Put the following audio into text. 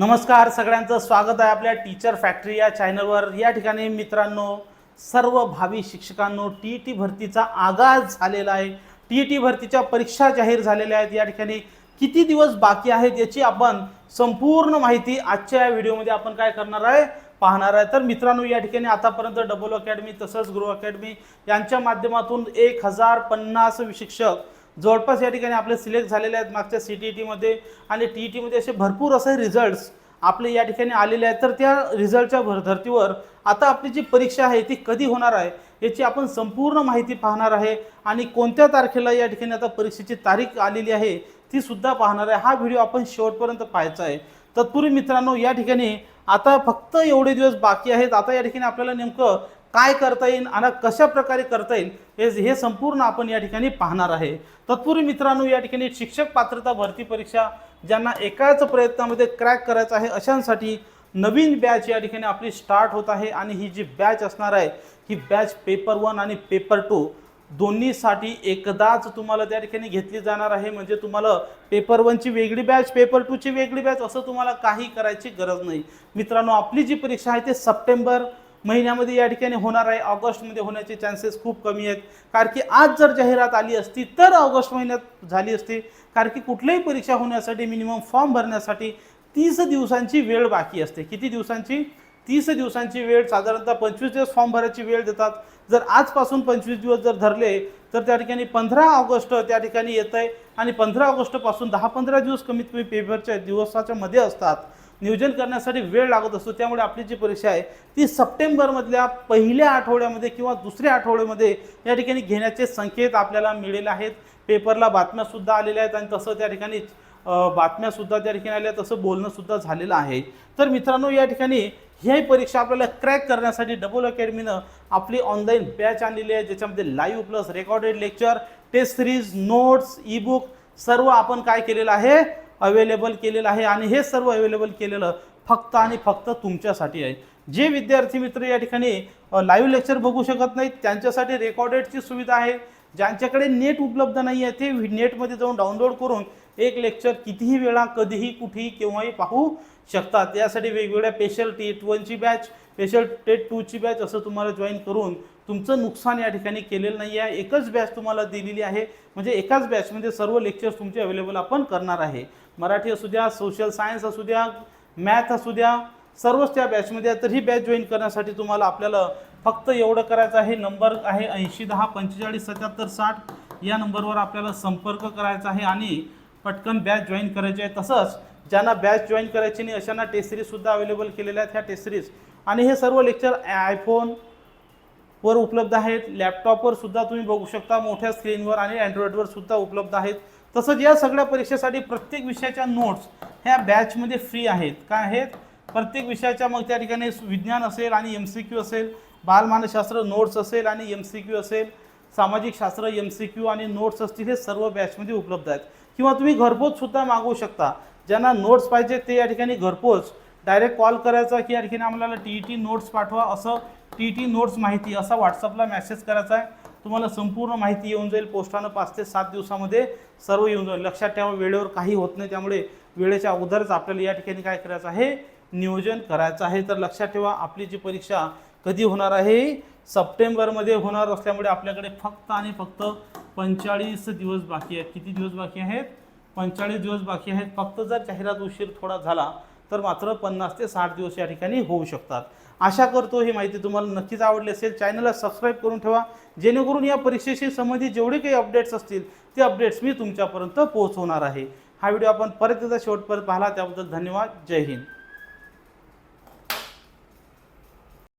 नमस्कार सगळ्यांचं स्वागत आहे आपल्या टीचर फॅक्टरी या चॅनलवर या ठिकाणी मित्रांनो सर्व भावी शिक्षकांनो टी ई टी भरतीचा आगाज झालेला आहे. टी ई टी भरतीच्या परीक्षा जाहीर झालेल्या आहेत. या ठिकाणी किती दिवस बाकी आहेत याची आपण संपूर्ण माहिती आजच्या या व्हिडिओमध्ये आपण काय करणार आहे पाहणार आहे. तर मित्रांनो या ठिकाणी आतापर्यंत डबल अकॅडमी तसंच गृह अकॅडमी यांच्या माध्यमातून एक हजार पन्नास शिक्षक जवळपास या ठिकाणी आपले सिलेक्ट झालेले आहेत मागच्या सी टी टीमध्ये आणि टी ई टीमध्ये असे भरपूर असे रिझल्ट्स आपले या ठिकाणी आलेले आहेत. तर त्या रिझल्टच्या भर धर्तीवर आता आपली जी परीक्षा आहे ती कधी होणार आहे याची आपण संपूर्ण माहिती पाहणार आहे आणि कोणत्या तारखेला या ठिकाणी आता परीक्षेची तारीख आलेली आहे ती सुद्धा पाहणार आहे. हा व्हिडिओ आपण शेवटपर्यंत पाहायचा आहे. तत्पूर्वी मित्रांनो या ठिकाणी आता फक्त एवढे दिवस बाकी आहेत. आता या ठिकाणी आपल्याला नेमकं काय करता येईल आणि कशा प्रकारे करता येईल हे हे संपूर्ण आपण या ठिकाणी पाहणार आहे. तत्पूर्वी मित्रांनो या ठिकाणी शिक्षक पात्रता भरती परीक्षा ज्यांना एकाच प्रयत्नामध्ये क्रॅक करायचं आहे अशांसाठी नवीन बॅच या ठिकाणी आपली स्टार्ट होत आहे आणि ही जी बॅच असणार आहे ही बॅच पेपर वन आणि पेपर टू दोन्हीसाठी एकदाच तुम्हाला त्या ठिकाणी घेतली जाणार आहे. म्हणजे तुम्हाला पेपर वनची वेगळी बॅच पेपर टूची वेगळी बॅच असं तुम्हाला काही करायची गरज नाही. मित्रांनो आपली जी परीक्षा आहे ते सप्टेंबर महिन्यामध्ये या ठिकाणी होणार आहे. ऑगस्टमध्ये होण्याचे चान्सेस खूप कमी आहेत. कारण की आज जर जाहिरात आली असती तर ऑगस्ट महिन्यात झाली असती. कारण की कुठल्याही परीक्षा होण्यासाठी मिनिमम फॉर्म भरण्यासाठी तीस दिवसांची वेळ बाकी असते. किती दिवसांची? तीस दिवसांची वेळ. साधारणतः पंचवीस दिवस फॉर्म भरायची वेळ देतात. जर आजपासून पंचवीस दिवस जर धरले तर त्या ठिकाणी पंधरा ऑगस्ट त्या ठिकाणी येत आहे आणि पंधरा ऑगस्टपासून दहा पंधरा दिवस कमीत कमी पेपरच्या दिवसाच्या मध्ये असतात. नियोजन करण्यासाठी वेळ लागत असतो. त्यामुळे आपली जी परीक्षा आहे ती सप्टेंबरमधल्या पहिल्या आठवड्यामध्ये किंवा दुसऱ्या आठवड्यामध्ये या ठिकाणी घेण्याचे संकेत आपल्याला मिळेले आहेत. पेपरला बातम्यासुद्धा आलेल्या आहेत आणि तसं त्या ठिकाणी बातम्यासुद्धा त्या ठिकाणी आल्या तसं बोलणंसुद्धा झालेलं आहे. तर मित्रांनो या ठिकाणी ही परीक्षा आपल्याला क्रॅक करण्यासाठी डबल अकॅडमीनं आपली ऑनलाईन बॅच आणलेली आहे ज्याच्यामध्ये live plus recorded lecture test series notes e book सर्व आपण काय केलेलं आहे अवेलेबल केलेलं आहे आणि हे सर्व अवेलेबल केलेलं फक्त आणि फक्त तुमच्यासाठी आहे. जे विद्यार्थी मित्र या ठिकाणी लाईव्ह लेक्चर बघू शकत नाहीत त्यांच्यासाठी रेकॉर्डेडची सुविधा आहे. ज्यांच्याकडे नेट उपलब्ध नाही आहे ते नेटमध्ये जाऊन डाउनलोड करून एक लेक्चर कितीही वेळा कधीही कुठेही केव्हाही पाहू शकतात. यासाठी वेगवेगळ्या स्पेशल टेट वनची बॅच स्पेशल टेट टूची बॅच असं तुम्हाला जॉईन करून तुमचं नुकसान या ठिकाणी केलेलं नाही आहे. एकच बॅच तुम्हाला दिलेली आहे. म्हणजे एकाच बॅचमध्ये सर्व लेक्चर्स तुमचे अवेलेबल आपण करणार आहे. मराठी असू द्या सोशल सायन्स असू द्या मॅथ असू द्या सर्वच त्या बॅचमध्ये तर ही बॅच जॉईन करण्यासाठी तुम्हाला आपल्याला फक्त एवढं करायचं आहे. नंबर आहे ऐंशी दहा पंचेचाळीस सत्याहत्तर साठ या नंबरवर आपल्याला संपर्क करायचा आहे आणि पटकन बॅच जॉईन करायची आहे. तसंच ज्यांना बॅच जॉईन करायची नाही अशांना टेस्ट सिरीजसुद्धा अवेलेबल केलेल्या आहेत ह्या टेस्ट सिरीज आणि हे सर्व लेक्चर आयफोन वर उपलब्ध आहेत. लॅपटॉपवर सुद्धा तुम्ही बघू शकता. मोठ्या स्क्रीनवर आणि अँड्रॉइडवर सुद्धा उपलब्ध आहेत. तसंच या सगळ्या परीक्षेसाठी प्रत्येक विषयाच्या नोट्स ह्या बॅचमध्ये फ्री आहेत. काय आहेत? प्रत्येक विषयाच्या मग त्या ठिकाणी विज्ञान असेल आणि एम सी क्यू असेल बालमानसशास्त्र नोट्स असेल आणि एम सी क्यू असेल सामाजिक शास्त्र एम सी क्यू आणि नोट्स असतील हे सर्व बॅचमध्ये उपलब्ध आहेत. किंवा तुम्ही घरपोचसुद्धा मागवू शकता. ज्यांना नोट्स पाहिजे ते या ठिकाणी घरपोच डायरेक्ट कॉल करायचा की या ठिकाणी आम्हाला टी ई टी नोट्स पाठवा. असं टी ई टी नोट्स माहिती असा व्हॉट्सअपला मेसेज करायचा आहे. तुम्हाला संपूर्ण माहिती येऊन जाईल. पोस्टानं पाच ते सात दिवसामध्ये सर्व येऊन जाईल. लक्षात ठेवा वेळेवर काही होत नाही. त्यामुळे वेळेच्या अगोदरच आपल्याला या ठिकाणी काय करायचं आहे? नियोजन करायचं आहे. तर लक्षात ठेवा आपली जी परीक्षा कधी होणार आहे? सप्टेंबरमध्ये होणार असल्यामुळे आपल्याकडे फक्त आणि फक्त पंचेचाळीस दिवस बाकी आहेत. किती दिवस बाकी आहेत? पंचेचाळीस दिवस बाकी आहेत. फक्त जर जाहिरात उशीर थोडा झाला तर मात्र पन्नास ते साठ दिवस या ठिकाणी होऊ शकतात. आशा करतो ही माहिती तुम्हाला नक्कीच आवडली असेल. चॅनलला सबस्क्राईब करून ठेवा. जेणेकरून या परीक्षेशी संबंधित जेवढे काही अपडेट्स असतील ते अपडेट्स मी तुमच्यापर्यंत पोहोचवणार आहे. हा व्हिडिओ आपण परत एकदा शेवटपर्यंत पाहिला त्याबद्दल धन्यवाद. जय हिंद.